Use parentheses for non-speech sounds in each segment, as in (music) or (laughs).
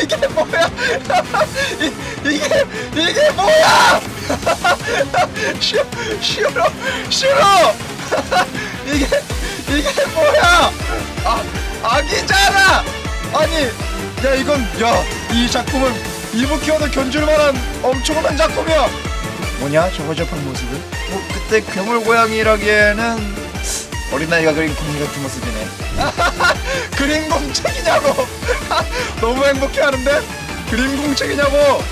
이게 뭐야? 이, 이게 이게 뭐야? 싫어 싫어 싫어. 이게 이게 뭐야? 아 아기잖아. 아니 야 이건 야이 작품은 이부키와도 견줄 만한 엄청난 작품이야. 뭐냐 저 허접한 모습은? 뭐 그때 괴물 고양이라기에는 어린아이가 그린 공이 같은 모습이네. (laughs) 그림 공책이냐고. (laughs) 너무 행복해하는데 그림 공책이냐고.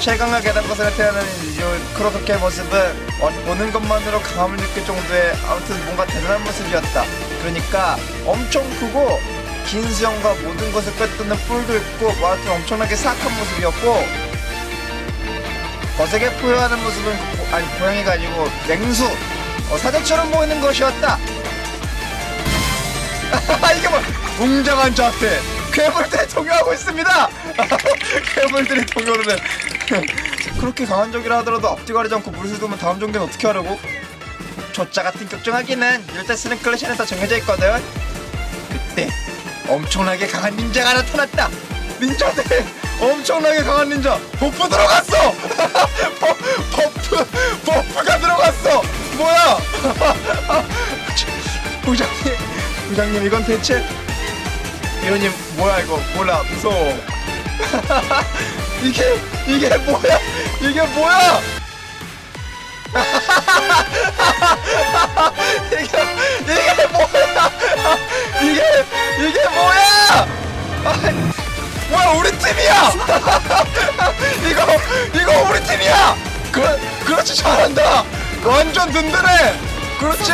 최강을 깨닫고서 태어나는 이 크로도케의 모습은 어, 보는 것만으로 감을 느낄 정도의 아무튼 뭔가 대단한 모습이었다. 그러니까 엄청 크고 긴 수염과 모든 것을 꿰뚫는 뿔도 있고 뭐 하여튼 엄청나게 사악한 모습이었고 거세게 포효하는 모습은 그 고- 아니 고양이가 아니고 맹수 어, 사자처럼 보이는 것이었다. (laughs) 이게 뭐 웅장한 자세 괴물들이 동요하고 있습니다. (laughs) 괴물들이 동요를 해. (laughs) 그렇게 강한 적이라 하더라도 앞뒤 가리지 않고 물을 두면 다음 종교는 어떻게 하려고? 조짜 같은 격정하기는 때 쓰는 클래시는 다 정해져 있거든. 그때 엄청나게 강한 닌자가 나타났다. 닌자들 엄청나게 강한 닌자 버프 들어갔어. 부장님 부장님 이건 대체 이호님 뭐야 이거 몰라 무서워. (laughs) 이게 이게 뭐야? 이게 뭐야? (laughs) 이게 이게 뭐야? (laughs) 이게 이게 뭐야? 아, 뭐야 우리 팀이야? 이거 이거 우리 팀이야. 그 그렇지 잘한다. 완전 든든해. 그렇지.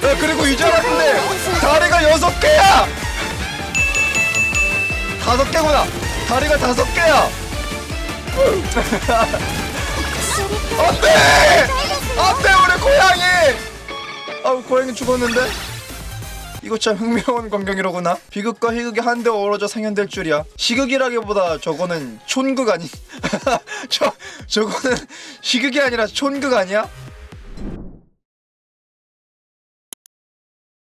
네, 그리고 유지하라는데 다리가 여섯 개야. 다섯 개구나. 다리가 다섯 개야. 안돼, 안돼 우리 고양이. 아 고양이 죽었는데. 이거 참 흥미로운 광경이로구나. 비극과 희극이 한데 어우러져 상연될 줄이야. 시극이라기보다 저거는 촌극 아니? (laughs) 저 저거는 시극이 아니라 촌극 아니야?